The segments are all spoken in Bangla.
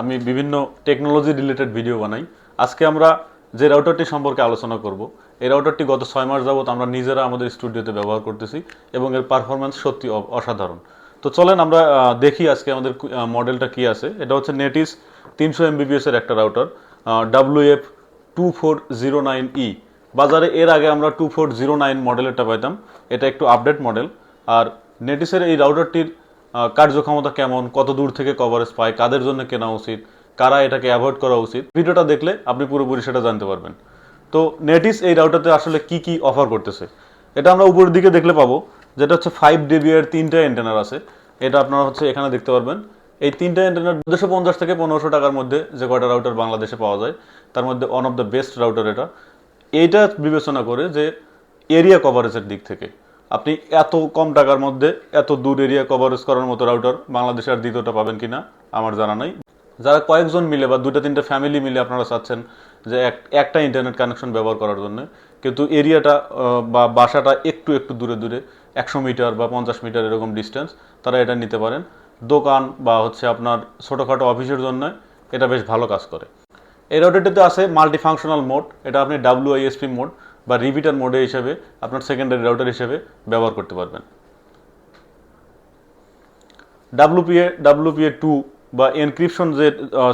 আমি বিভিন্ন টেকনোলজি রিলেটেড ভিডিও বানাই। আজকে আমরা যে রাউটারটি সম্পর্কে আলোচনা করব, এই রাউটারটি গত ছয় মাস যাবত আমরা নিজেরা আমাদের স্টুডিওতে ব্যবহার করতেছি এবং এর পারফরমেন্স সত্যি অসাধারণ। তো চলেন আমরা দেখি আজকে আমাদের মডেলটা কি আছে। এটা হচ্ছে নেটিস তিনশো এমবিপিএস এর একটা router W F two four zero nine ই বাজারে এর আগে আমরা টু ফোর জিরো নাইন মডেলেরটা পাইতাম। এটা একটু আপডেট মডেল আর নেটিসের এই রাউটারটির কার্যক্ষমতা কেমন, কত দূর থেকে কভারেজ পায় কাদের জন্য কেনা উচিত, কারা এটাকে অ্যাভয়েড করা উচিত, ভিডিওটা দেখলে আপনি পুরোপুরি সেটা জানতে পারবেন। তো নেটিস এই রাউটারতে আসলে কি কি অফার করতেছে? এটা আমরা উপরের দিকে দেখলে পাবো, যেটা হচ্ছে ফাইভ ডিবি এর তিনটা এন্টেনার আছে। এটা আপনারা হচ্ছে এখানে দেখতে পারবেন। এই তিনটা এন্টেনার দুশো পঞ্চাশ থেকে পনেরোশো টাকার মধ্যে যে কয়টা রাউটার বাংলাদেশে পাওয়া যায়, তার মধ্যে one of the best router এটা। এইটা বিবেচনা করে যে এরিয়া কভারেজের দিক থেকে। আপনি এত কম টাকার মধ্যে এত দূর এরিয়া কভারেজ করার মতো রাউটার বাংলাদেশে আর দ্বিতীয়টা পাবেন কিনা, আমার জানা নাই। যারা কয়েকজন মিলে বা দুটো তিনটা ফ্যামিলি মিলে আপনারা চাচ্ছেন যে এক- একটা ইন্টারনেট কানেকশন ব্যবহার করার জন্য, কিন্তু এরিয়াটা বা বাসাটা একটু একটু দূরে দূরে, একশো মিটার বা পঞ্চাশ মিটার এরকম ডিস্টেন্স তারা এটা নিতে পারেন। দোকান বা হচ্ছে আপনার ছোটোখাটো অফিসের জন্য এটা বেশ ভালো কাজ করে। এই রাউটারটিতে আছে মাল্টি ফাংশনাল মোড এটা আপনি ডাব্লিউআইএসপি মোড বা রিপিটার মোডে হিসেবে আপনার সেকেন্ডারি রাউটার হিসেবে ব্যবহার করতে পারবেন। ডাব্লুপিএ ডাব্লুপিএ টু বা এনক্রিপশন যে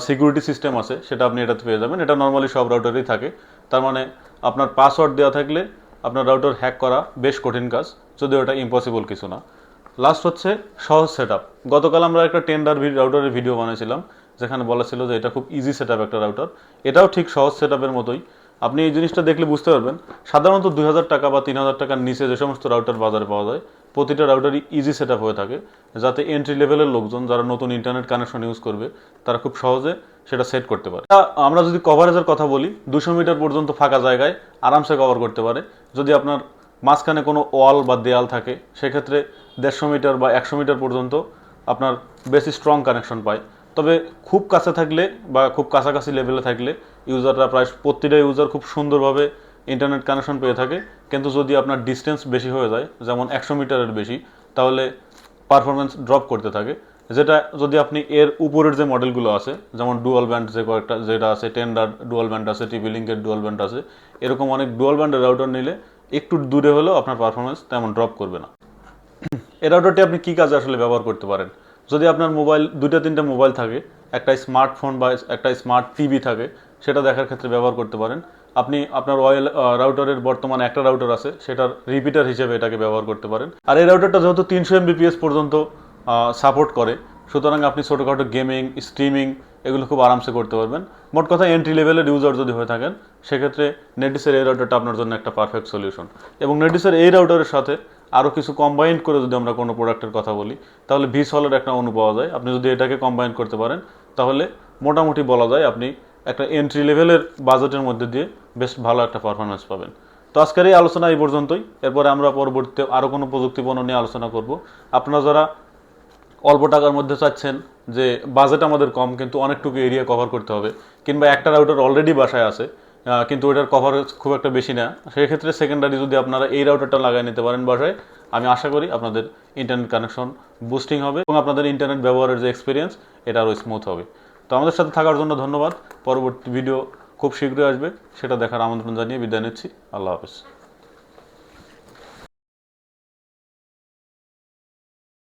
সিকিউরিটি সিস্টেম আছে, সেটা আপনি এটাতে পেয়ে যাবেন। এটা নর্মালি সব রাউটারেই থাকে। তার মানে আপনার পাসওয়ার্ড দেওয়া থাকলে আপনার রাউটার হ্যাক করা বেশ কঠিন কাজ, যদিও এটা ইম্পসিবল কিছু না। লাস্ট হচ্ছে সহজ সেট গতকাল আমরা একটা টেন্ডার রাউটারের ভিডিও বানিয়েছিলাম, যেখানে বলা ছিল যে এটা খুব ইজি সেট একটা রাউটার এটাও ঠিক সহজ সেট মতোই। আপনি এই জিনিসটা দেখলে বুঝতে পারবেন। সাধারণত দুই হাজার টাকা বা তিন হাজার টাকার নিচে যে সমস্ত রাউটার বাজারে পাওয়া যায়, প্রতিটা রাউটারই ইজি সেট হয়ে থাকে, যাতে এন্ট্রি লেভেলের লোকজন যারা নতুন ইন্টারনেট কানেকশন ইউজ করবে, তারা খুব সহজে সেটা সেট করতে পারে। আমরা যদি কভারেজের কথা বলি, দুশো মিটার পর্যন্ত ফাঁকা জায়গায় আরামসে কভার করতে পারে। যদি আপনার মাঝখানে কোনো ওয়াল বা দেয়াল থাকে, সেক্ষেত্রে দেড়শো মিটার বা একশো মিটার পর্যন্ত আপনার বেশি স্ট্রং কানেকশন পায়। তবে খুব কাছে থাকলে বা খুব কাছাকাছি লেভেলে থাকলে ইউজাররা প্রায় প্রতিটা ইউজার খুব সুন্দরভাবে ইন্টারনেট কানেকশন পেয়ে থাকে। কিন্তু যদি আপনার ডিস্টেন্স বেশি হয়ে যায়, যেমন একশো মিটারের বেশি, তাহলে পারফরমেন্স ড্রপ করতে থাকে। যেটা যদি আপনি এর উপরের যে মডেলগুলো আছে, যেমন ডুয়াল ব্যান্ড যে কয়েকটা, যেটা আছে টেন্ডার ডুয়াল ব্যান্ড আছে টিভি লিঙ্কের ডুয়াল ব্যান্ড আছে, এরকম অনেক ডুয়াল ব্যান্ডের রাউটার নিলে একটু দূরে হলেও আপনার পারফরমেন্স তেমন ড্রপ করবে না। এই রাউটারটি আপনি কী কাজে আসলে ব্যবহার করতে পারেন? যদি আপনার মোবাইল, দুইটা, তিনটা মোবাইল থাকে, একটা স্মার্টফোন বা একটা স্মার্ট টিভি থাকে, সেটা দেখার ক্ষেত্রে ব্যবহার করতে পারেন। আপনি আপনার ওয়েল রাউটারের বর্তমানে একটা রাউটার আছে, সেটার রিপিটার হিসেবে এটাকে ব্যবহার করতে পারেন। আর এই রাউটারটা যেহেতু তিনশো এমবিপিএস পর্যন্ত সাপোর্ট করে, সুতরাং আপনি ছোটোখাটো গেমিং স্ট্রিমিং এগুলো খুব আরামসে করতে পারবেন। মোট কথা এন্ট্রি লেভেলের ইউজার যদি হয়ে থাকেন, সেক্ষেত্রে নেটিসের এই রাউটারটা আপনার জন্য একটা পারফেক্ট সলিউশন এবং নেটিসের এই রাউটারের সাথে আরও কিছু কম্বাইন করে যদি আমরা কোনো প্রোডাক্টের কথা বলি, তাহলে ভি সলের একটা অনু পাওয়া যায়। আপনি যদি এটাকে কম্বাইন করতে পারেন, তাহলে মোটামুটি বলা যায় আপনি একটা এন্ট্রি লেভেলের বাজেটের মধ্যে দিয়ে বেশ ভালো একটা পারফরমেন্স পাবেন। তো আজকের এই আলোচনা এই পর্যন্তই। এরপরে আমরা পরবর্তীতে আরও কোনো প্রযুক্তিপণ্য নিয়ে আলোচনা করব। আপনারা যারা অল্প টাকার মধ্যে চাচ্ছেন যে বাজেট আমাদের কম, কিন্তু অনেকটুকু এরিয়া কভার করতে হবে, কিংবা একটা রাউটার অলরেডি বাসায় আছে কিন্তু ওইটার কভারেজ খুব একটা বেশি না। সেক্ষেত্রে সেকেন্ডারি যদি আপনারা এই রাউটারটা লাগাই নিতে পারেন বাসায়, আমি আশা করি আপনাদের ইন্টারনেট কানেকশন বুস্টিং হবে এবং আপনাদের ইন্টারনেট ব্যবহারের যে এক্সপিরিয়েন্স এটা আরও স্মুথ হবে। তো আমাদের সাথে থাকার জন্য ধন্যবাদ। পরবর্তী ভিডিও খুব শীঘ্রই আসবে, সেটা দেখার আমন্ত্রণ জানিয়ে বিদায় নিচ্ছি। আল্লাহ হাফেজ।